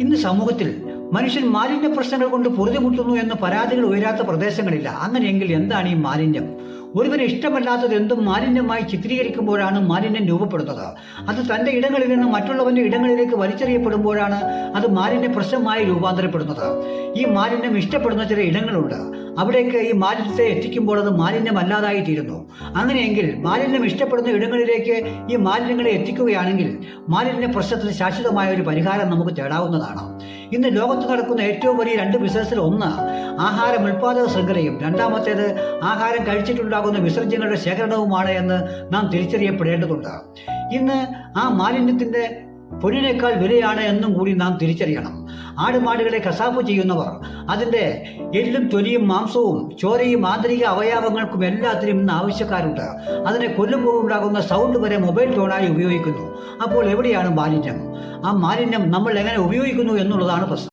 ഇന്ന് സമൂഹത്തിൽ മനുഷ്യൻ മാലിന്യ പ്രശ്നങ്ങൾ കൊണ്ട് പൊറുതിമുട്ടുന്നു എന്ന പരാതികൾ ഉയരാത്ത പ്രദേശങ്ങളില്ല. അങ്ങനെയെങ്കിൽ എന്താണ് ഈ മാലിന്യം? ഒരുവന് ഇഷ്ടമല്ലാത്തത് എന്തും മാലിന്യമായി ചിത്രീകരിക്കുമ്പോഴാണ് മാലിന്യം രൂപപ്പെടുന്നത്. അത് തന്റെ ഇടങ്ങളിൽ നിന്ന് മറ്റുള്ളവന്റെ ഇടങ്ങളിലേക്ക് വലിച്ചെറിയപ്പെടുമ്പോഴാണ് അത് മാലിന്യ പ്രശ്നമായി രൂപാന്തരപ്പെടുന്നത്. ഈ മാലിന്യം ഇഷ്ടപ്പെടുന്ന ചില ഇടങ്ങളുണ്ട്. അവിടേക്ക് ഈ മാലിന്യത്തെ എത്തിക്കുമ്പോൾ അത് മാലിന്യമല്ലാതായി തീരുന്നു. അങ്ങനെയെങ്കിൽ മാലിന്യം ഇഷ്ടപ്പെടുന്ന ഇടങ്ങളിലേക്ക് ഈ മാലിന്യങ്ങളെ എത്തിക്കുകയാണെങ്കിൽ മാലിന്യ പ്രശ്നത്തിന് ശാശ്വതമായ ഒരു പരിഹാരം നമുക്ക് തേടാവുന്നതാണ്. ഇന്ന് ലോകത്ത് നടക്കുന്ന ഏറ്റവും വലിയ രണ്ട് ബിസിനസ്സിൽ ഒന്ന് ആഹാരം ഉൽപാദക ശൃംഖലയും രണ്ടാമത്തേത് ആഹാരം കഴിച്ചിട്ടുണ്ടാകുന്ന വിസർജ്യങ്ങളുടെ ശേഖരണവുമാണ് എന്ന് നാം തിരിച്ചറിയപ്പെടേണ്ടതുണ്ട്. ഇന്ന് ആ മാലിന്യത്തിന്റെ പൊന്നിനേക്കാൾ വിലയാണ് എന്നും കൂടി നാം തിരിച്ചറിയണം. ആടുമാടുകളെ കസാപ്പ് ചെയ്യുന്നവർ അതിന്റെ എല്ലും തൊലിയും മാംസവും ചോരയും ആന്തരിക അവയവങ്ങൾക്കും എല്ലാത്തിനും ഇന്ന് ആവശ്യക്കാരുണ്ട്. അതിനെ കൊല്ലുമ്പോൾ ഉണ്ടാകുന്ന സൗണ്ട് വരെ മൊബൈൽ ടോണായി ഉപയോഗിക്കുന്നു. അപ്പോൾ എവിടെയാണ് മാലിന്യം? ആ മാലിന്യം നമ്മൾ എങ്ങനെ ഉപയോഗിക്കുന്നു എന്നുള്ളതാണ് പ്രശ്നം.